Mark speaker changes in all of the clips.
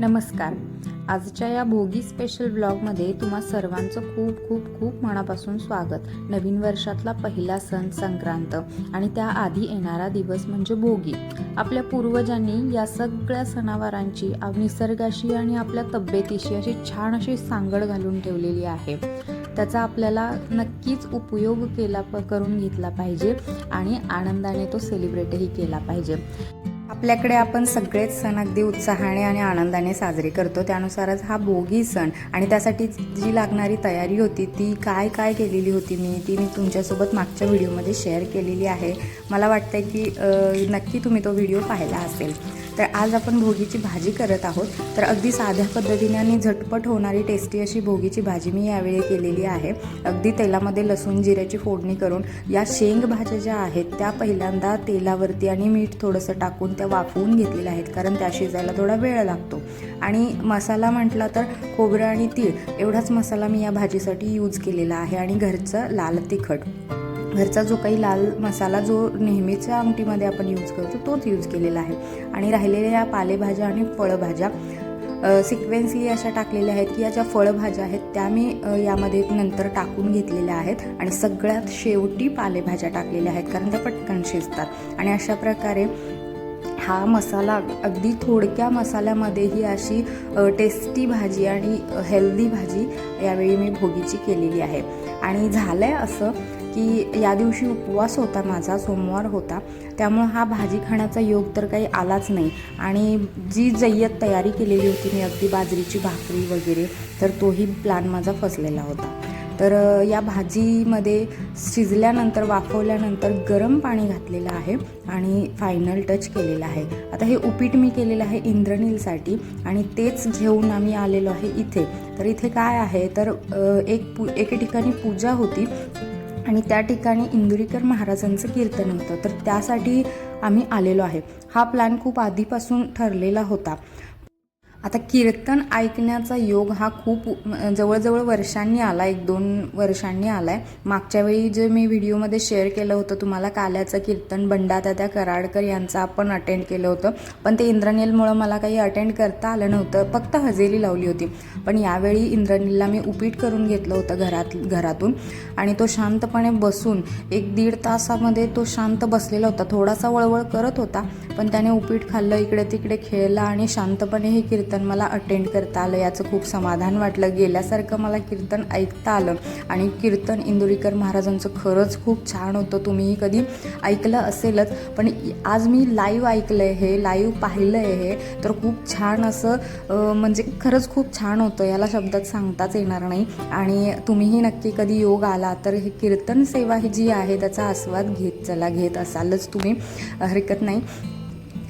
Speaker 1: नमस्कार. आजच्या या भोगी स्पेशल ब्लॉगमध्ये तुम्हा सर्वांचं खूप खूप खूप मनापासून स्वागत. नवीन वर्षातला पहिला सण संक्रांत आणि त्याआधी येणारा दिवस म्हणजे भोगी. आपल्या पूर्वजांनी या सगळ्या सणावारांची निसर्गाशी आणि आपल्या तब्येतीशी अशी छान अशी सांगड घालून ठेवलेली आहे. त्याचा आपल्याला नक्कीच उपयोग केला प- करून घेतला पाहिजे आणि आनंदाने तो सेलिब्रेटही केला पाहिजे. आपल्याकडे आपण सगळेच सण अगदी उत्साहाने आणि आनंदाने साजरे करतो. त्यानुसारच हा भोगी सण. आणि त्यासाठी जी लागणारी तयारी होती ती काय काय केलेली होती मी ती मी तुमच्यासोबत मागच्या व्हिडिओमध्ये शेअर केलेली आहे. मला वाटतं की नक्की तुम्ही तो व्हिडिओ पाहिला असेल. तर आज आपण भोगीची भाजी करत आहोत. तर अगदी साध्या पद्धतीने आणि झटपट होणारी टेस्टी अशी भोगीची भाजी मी यावेळी केलेली आहे. अगदी तेलामध्ये लसूण जिऱ्याची फोडणी करून या शेंग भाज्या ज्या आहेत त्या पहिल्यांदा तेलावरती आणि मीठ थोडंसं टाकून त्या वाफवून घेतलेल्या आहेत कारण त्या शिजायला थोडा वेळ लागतो. आणि मसाला म्हटला तर खोबरं आणि तीळ एवढाच मसाला मी या भाजीसाठी यूज केलेला आहे आणि घरचं लाल तिखट. घरचा जो काही लाल मसाला जो नेहमीच्या आमटीमध्ये आपण यूज करतो तोच यूज केलेला आहे. आणि राहिलेल्या या पालेभाज्या आणि फळभाज्या सिक्वेन्सली अशा टाकलेल्या आहेत की या ज्या फळभाज्या आहेत त्या मी यामध्ये नंतर टाकून घेतलेल्या आहेत आणि सगळ्यात शेवटी पालेभाज्या टाकलेल्या आहेत कारण त्या पटकन शिजतात. आणि अशा प्रकारे हा मसाला अगदी थोडक्या मसाल्यामध्ये ही अशी टेस्टी भाजी आणि हेल्दी भाजी यावेळी मी भोगीची केलेली आहे. आणि झालं आहे असं की या दिवशी उपवास होता माझा सोमवार होता. त्यामुळं हा भाजी खाण्याचा योग तर काही आलाच नाही. आणि जी जय्यत तयारी केलेली होती मी अगदी बाजरीची भाकरी वगैरे तर तोही प्लॅन माझा फसलेला होता. तर या भाजीमध्ये शिजल्यानंतर वाफवल्यानंतर गरम पाणी घातलेलं आहे आणि फायनल टच केलेला आहे. आता हे उपीट मी केलेलं आहे इंद्रनीलसाठी आणि तेच घेऊन आम्ही आलेलो आहे इथे. तर इथे काय आहे? तर एक पू एके ठिकाणी पूजा होती. आणि त्या ठिकाणी इंदुरीकर महाराजांचं कीर्तन होतं. तर त्यासाठी आम्ही आलेलो आहे. हा प्लॅन खूप आधीपासून ठरलेला होता. आता कीर्तन ऐकण्याचा योग हा खूप जवळजवळ वर्षांनी आला एक दोन वर्षांनी आला आहे मागच्या वेळी जे मी व्हिडिओमध्ये शेअर केलं होतं तुम्हाला काल्याचं कीर्तन बंडातात्या कराडकर यांचं आपण अटेंड केलं होतं. पण ते इंद्रनीलमुळं मला काही अटेंड करता आलं नव्हतं फक्त हजेरी लावली होती. पण यावेळी इंद्रनीलला मी उपीट करून घेतलं होतं घरात घरातून. आणि तो शांतपणे बसून एक दीड तासामध्ये तो शांत बसलेला होता. थोडासा वळवळ करत होता पण त्याने उपीट खाल्लं इकडे तिकडे खेळला आणि शांतपणे हे कीर्तन मला अटेंड करता आलं याचं खूप समाधान वाटलं. गेल्यासारखं मला कीर्तन ऐकता आलं. आणि कीर्तन इंदुरीकर महाराजांचं खरंच खूप छान होतं. तुम्हीही कधी ऐकलं असेलच. पण आज मी लाईव्ह ऐकलं आहे हे लाईव्ह पाहिलं आहे हे तर खूप छान असं म्हणजे खरंच खूप छान होतं. याला शब्दात सांगताच येणार नाही. आणि तुम्हीही नक्की कधी योग आला तर हे कीर्तन सेवा ही जी आहे त्याचा आस्वाद घेत चला घेत असालच तुम्ही. हरकत नाही.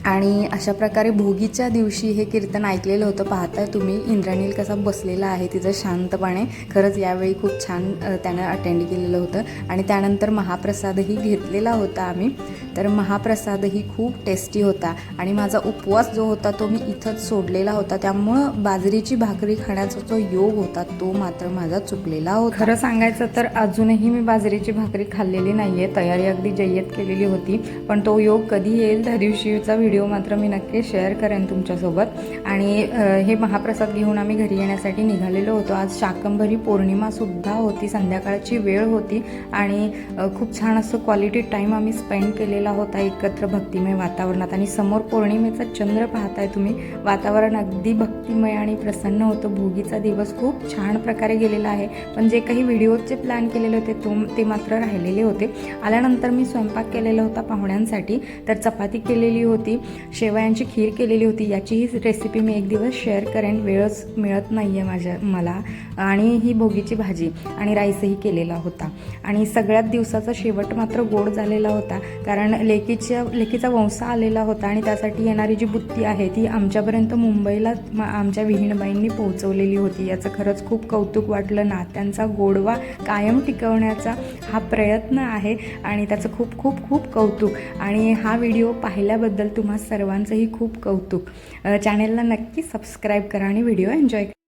Speaker 1: आणि अशा प्रकारे भोगीच्या दिवशी हे कीर्तन ऐकलेलं होतं पाहताय तुम्ही. इंद्रानील कसा बसलेला आहे तिचं शांतपणे. खरंच यावेळी खूप छान त्यानं अटेंड केलेलं होतं. आणि त्यानंतर महाप्रसादही घेतलेला होता आम्ही. तर महाप्रसादही खूप टेस्टी होता. आणि माझा उपवास जो होता तो मी इथंच सोडलेला होता. त्यामुळं बाजरीची भाकरी खाण्याचा जो योग होता तो मात्र माझा चुकलेला होता. खरं सांगायचं तर अजूनही मी बाजरीची भाकरी खाल्लेली नाही आहे तयारी अगदी जय्यत केलेली होती. पण तो योग कधी येईल? त्या दिवशीचा व्हिडिओ व्हिडिओ मात्र मी नक्की शेअर करेन तुमच्यासोबत. आणि हे महाप्रसाद घेऊन आम्ही घरी येण्यासाठी निघालेलो होतो. आज शाकंभरी पौर्णिमासुद्धा होती संध्याकाळची वेळ होती आणि खूप छान असं क्वालिटी टाईम आम्ही स्पेंड केलेला होता एकत्र भक्तिमय वातावरणात. आणि समोर पौर्णिमेचा चंद्र पाहताय तुम्ही. वातावरण अगदी भक्तिमय आणि प्रसन्न होतं. भोगीचा दिवस खूप छान प्रकारे गेलेला आहे. पण जे काही व्हिडिओचे प्लॅन केलेले होते तो ते मात्र राहिलेले होते. आल्यानंतर मी स्वयंपाक केलेला होता पाहुण्यांसाठी. तर चपाती केलेली होती. शेवयांची खीर केलेली होती. याचीही रेसिपी मी एक दिवस शेअर करेन. वेळच मिळत नाही आहे माझ्या मला. आणि ही भोगीची भाजी आणि राईसही केलेला होता. आणि सगळ्यात दिवसाचा शेवट मात्र गोड झालेला होता. कारण लेकीच्या लेकीचा वंसा आलेला होता आणि त्यासाठी येणारी जी बुत्ती आहे ती आमच्यापर्यंत मुंबईला आमच्या विहीणबाईंनी पोहोचवलेली होती. याचं खरंच खूप कौतुक वाटलं. नात्यांचा गोडवा कायम टिकवण्याचा हा प्रयत्न आहे आणि त्याचं खूप खूप खूप कौतुक. आणि हा व्हिडिओ पाहिल्याबद्दल तुम्हाला तुम्हा सर्वांचंही खूप कौतुक. चॅनेलला नक्की सबस्क्राईब करा आणि व्हिडिओ एन्जॉय करा